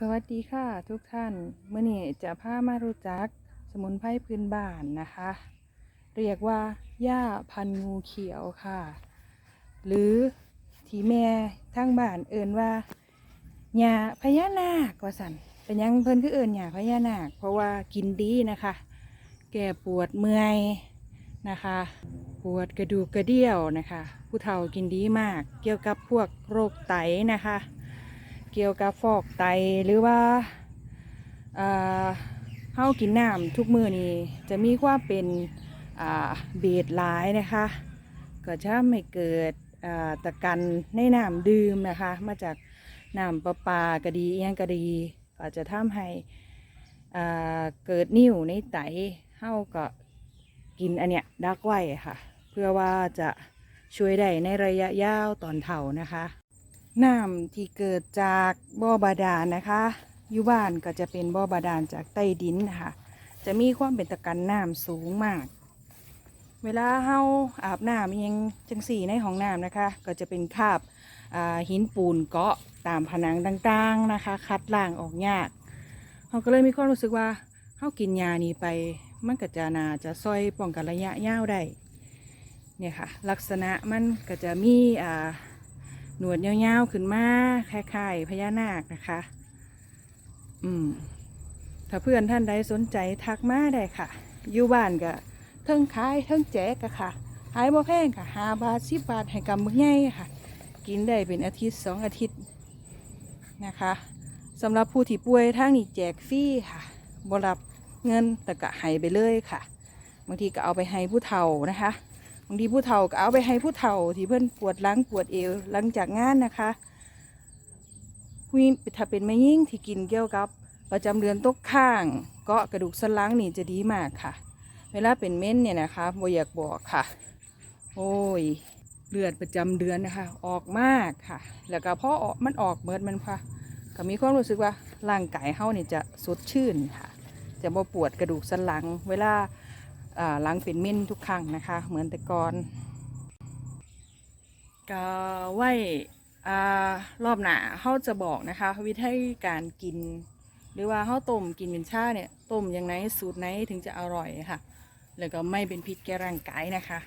สวัสดีค่ะทุกท่านเมื่อนี้จะพามารู้จักสมุนไพรพื้นบ้านนะคะ เรียกว่าหญ้าพันงูเขียวค่ะ หรือที่แม่ทั้งบ้านเอิ่นว่าหญ้าพญานาคว่าสันเป็นยังเพิ่นคือเอิ่นหญ้าพญานาค เพราะว่ากินดีนะคะ แก้ปวดเมื่อยนะคะ ปวดกระดูกกระเดี่ยวนะคะ ผู้เฒ่ากินดีมาก เกี่ยวกับพวกโรคไตนะคะ เกี่ยวกับฟอกไตหรือว่าอ่าเฮากินน้ำทุกมือนี้จะมีความเป็นเบสหลายนะคะ ก็จะทำให้เกิดตะกันในน้ำดื่มนะคะ มาจากน้ำประปากระดีเอียงกระดี ก็จะทำให้เกิดนิ่วในไตเฮาก็กินอันเนี้ยดักไว้ค่ะ เพื่อว่าจะช่วยได้ในระยะยาวตอนเฒ่านะคะ น้ำที่เกิดจากบ่อบาดาลนะคะอยู่บ้านก็จะเป็นบ่อบาดาลจากใต้ดินค่ะจะมีความเป็นตะกันน้ำสูงมาก เวลาเฮาอาบน้ำอิหยังจังสี่ในห้องน้ำนะคะ ก็จะเป็นคราบหินปูนเกาะตามผนังต่างๆนะคะ คัดล่างออกยากเราก็เลยมีความรู้สึกว่าเฮากินยานี้ไปมันก็จะนาจะซอยป้องกันระยะยาวได้เนี่ยค่ะ ลักษณะมันก็จะมีอ่า หนวดยาวๆขึ้นมาคล้ายๆพญานาคนะคะ อืม ถ้าเพื่อนท่านใดสนใจทักมาได้ค่ะ อยู่บ้านก็เทิงขายเทิงแจกอะค่ะ ขายบ่แพงค่ะหาบาทสิบบาทให้กำมึกใหญ่ค่ะ กินได้เป็นอาทิตย์สองอาทิตย์นะคะสำหรับผู้ที่ป่วยทางนี้แจกฟรีค่ะบ่รับเงินแต่ก็ให้ไปเลยค่ะ บางทีก็เอาไปให้ผู้เฒ่านะคะ บางทีผู้เฒ่าก็เอาไปให้ผู้เฒ่าที่เพื่อนปวดหลังปวดเอวหลังจากงานนะคะผู้หญิงถ้าเป็นแม่ยิ่งที่กินเกี่ยวกับ ประจำเดือนตกข้างเกาะกระดูกสันหลังนี่จะดีมากค่ะ เวลาเป็นเม้นเนี่ยนะคะโบอยากบอกค่ะ โอ้ยเลือดประจำเดือนนะคะ ออกมากค่ะ แล้วก็พอออกมันออกเมิดมันค่ะก็มีความรู้สึกว่าร่างกายเฮานี่จะสดชื่นค่ะ จะบ่ปวดกระดูกสันหลัง เวลาอ่า ล้างเป็นมินทุกครั้งนะคะ เหมือนแต่ก่อนก็ไว้รอบหนาเขาจะบอกนะคะ วิธีการกิน หรือว่าเขาต้มกินเป็นชาเนี่ยต้มยังไงสูตรไหนถึงจะอร่อยค่ะ แล้วก็ไม่เป็นพิษแก่ร่างกายนะคะ